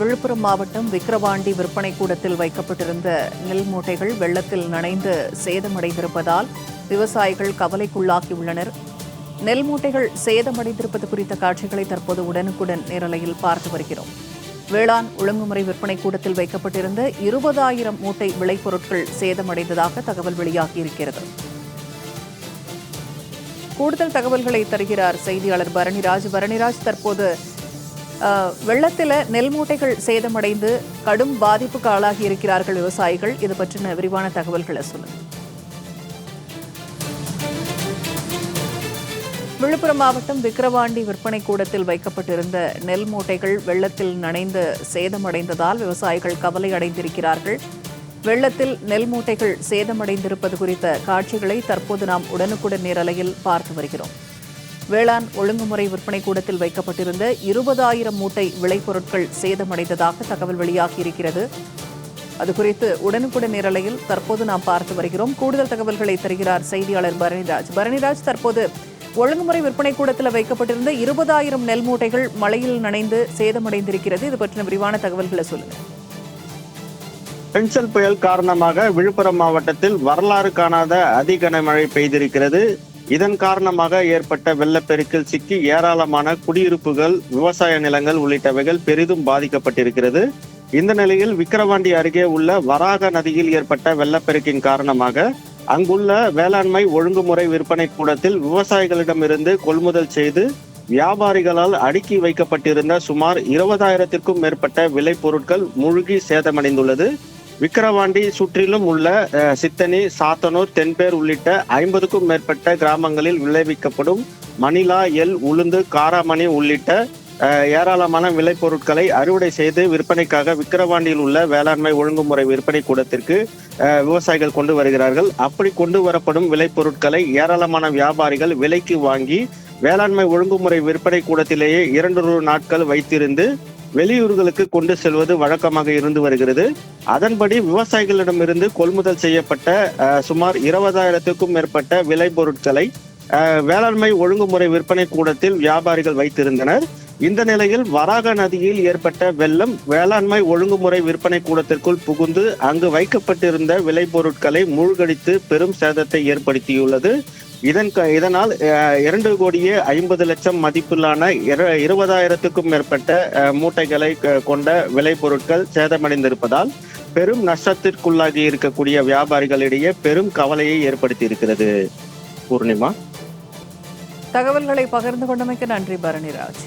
விழுப்புரம் மாவட்டம் விக்கிரவாண்டி விற்பனை கூடத்தில் வைக்கப்பட்டிருந்த நெல் மூட்டைகள் வெள்ளத்தில் நனைந்து சேதமடைந்திருப்பதால் விவசாயிகள் கவலைக்குள்ளாகியுள்ளனர். நெல் மூட்டைகள் சேதமடைந்திருப்பது குறித்த காட்சிகளை தற்போது உடனுக்குடன் நேரலையில் பார்த்து வருகிறோம். வேளாண் ஒழுங்குமுறை விற்பனை கூடத்தில் வைக்கப்பட்டிருந்த இருபதாயிரம் மூட்டை விளைபொருட்கள் சேதமடைந்ததாக தகவல் வெளியாகியிருக்கிறது. கூடுதல் தகவல்களை தருகிறார் செய்தியாளர் பரணிராஜ். பரணிராஜ் தற்போது வெள்ளத்தில் நெல் மூட்டைகள் சேதமடைந்து கடும் பாதிப்புக்கு ஆளாகி இருக்கிறார்கள் விவசாயிகள். இது பற்றின விரிவான தகவல்களை சொல்லுங்கள் விழுப்புரம் மாவட்டம் விக்கிரவாண்டி விற்பனை கூடத்தில் வைக்கப்பட்டிருந்த நெல் மூட்டைகள் வெள்ளத்தில் நனைந்து சேதமடைந்ததால் விவசாயிகள் கவலை அடைந்திருக்கிறார்கள். வெள்ளத்தில் நெல் மூட்டைகள் சேதமடைந்திருப்பது குறித்த காட்சிகளை தற்போது நாம் உடனுக்குடன் நேரலையில் பார்த்து வருகிறோம். வேளாண் ஒழுங்குமுறை விற்பனை கூடத்தில் வைக்கப்பட்டிருந்த இருபதாயிரம் மூட்டை விளைபொருட்கள் சேதமடைந்ததாக தகவல் வெளியாகியிருக்கிறது. அது குறித்து உடனுக்குடன் நேரலையில் தற்போது நாம் பார்த்து வருகிறோம். கூடுதல் தகவல்களை தருகிறார் செய்தியாளர் பரணிராஜ். பரணிராஜ் தற்போது ஒழுங்குமுறை விற்பனை கூடத்தில் வைக்கப்பட்டிருந்த இருபதாயிரம் நெல் மூட்டைகள் மழையில் நனைந்து சேதமடைந்திருக்கிறது. இது பற்றின விரிவான தகவல்களை சொல்லுங்க. பென்சல் புயல் காரணமாக விழுப்புரம் மாவட்டத்தில் வரலாறு காணாத அதிகன மழை பெய்திருக்கிறது. இதன் காரணமாக ஏற்பட்ட வெள்ளப்பெருக்கில் சிக்கி ஏராளமான குடியிருப்புகள் விவசாய நிலங்கள் உள்ளிட்டவைகள் பெரிதும் பாதிக்கப்பட்டிருக்கிறது. இந்த நிலையில் விக்கிரவாண்டி அருகே உள்ள வராக நதியில் ஏற்பட்ட வெள்ளப்பெருக்கின் காரணமாக அங்குள்ள வேளாண்மை ஒழுங்குமுறை விற்பனை கூடத்தில் விவசாயிகளிடமிருந்து கொள்முதல் செய்து வியாபாரிகளால் அடுக்கி வைக்கப்பட்டிருந்த சுமார் இருபதாயிரத்திற்கும் மேற்பட்ட விளைபொருட்கள் மூழ்கி சேதமடைந்துள்ளது. விக்கிரவாண்டி சுற்றிலும் உள்ள சித்தனி சாத்தனூர் தென்பேர் உள்ளிட்ட ஐம்பதுக்கும் மேற்பட்ட கிராமங்களில் விளைவிக்கப்படும் மணிலா எல் உளுந்து காராமணி உள்ளிட்ட ஏராளமான விளைபொருட்களை அறுவடை செய்து விற்பனைக்காக விக்கிரவாண்டியில் உள்ள வேளாண்மை ஒழுங்குமுறை விற்பனை கூடத்திற்கு விவசாயிகள் கொண்டு வருகிறார்கள். அப்படி கொண்டு வரப்படும் விளைபொருட்களை ஏராளமான வியாபாரிகள் விலைக்கு வாங்கி வேளாண்மை ஒழுங்குமுறை விற்பனை கூடத்திலேயே இரண்டு நாட்கள் வைத்திருந்து வெளியூர்களுக்கு கொண்டு செல்வது வழக்கமாக இருந்து வருகிறது. அதன்படி விவசாயிகளிடமிருந்து கொள்முதல் செய்யப்பட்ட அஹ், சுமார் இருபதாயிரத்துக்கும் மேற்பட்ட விளைபொருட்களை அஹ், வேளாண்மை ஒழுங்குமுறை விற்பனை கூடத்தில் வியாபாரிகள் வைத்திருந்தனர். இந்த நிலையில் வராக நதியில் ஏற்பட்ட வெள்ளம் வேளாண்மை ஒழுங்குமுறை விற்பனை கூடத்திற்குள் புகுந்து அங்கு வைக்கப்பட்டிருந்த விளைபொருட்களை மூழ்கடித்து பெரும் சேதத்தை ஏற்படுத்தியுள்ளது. இதன் க- இதனால் அஹ், இரண்டு கோடியே ஐம்பது லட்சம் மதிப்பிலான இருபதாயிரத்துக்கும் மேற்பட்ட அஹ், மூட்டைகளை கொண்ட விளைபொருட்கள் சேதமடைந்திருப்பதால் பெரும் நஷ்டத்திற்குள்ளாகி இருக்கக்கூடிய வியாபாரிகளிடையே பெரும் கவலையை ஏற்படுத்தி இருக்கிறது பூர்ணிமா? தகவல்களை பகிர்ந்து கொண்டமைக்கு நன்றி பரணிராஜ்.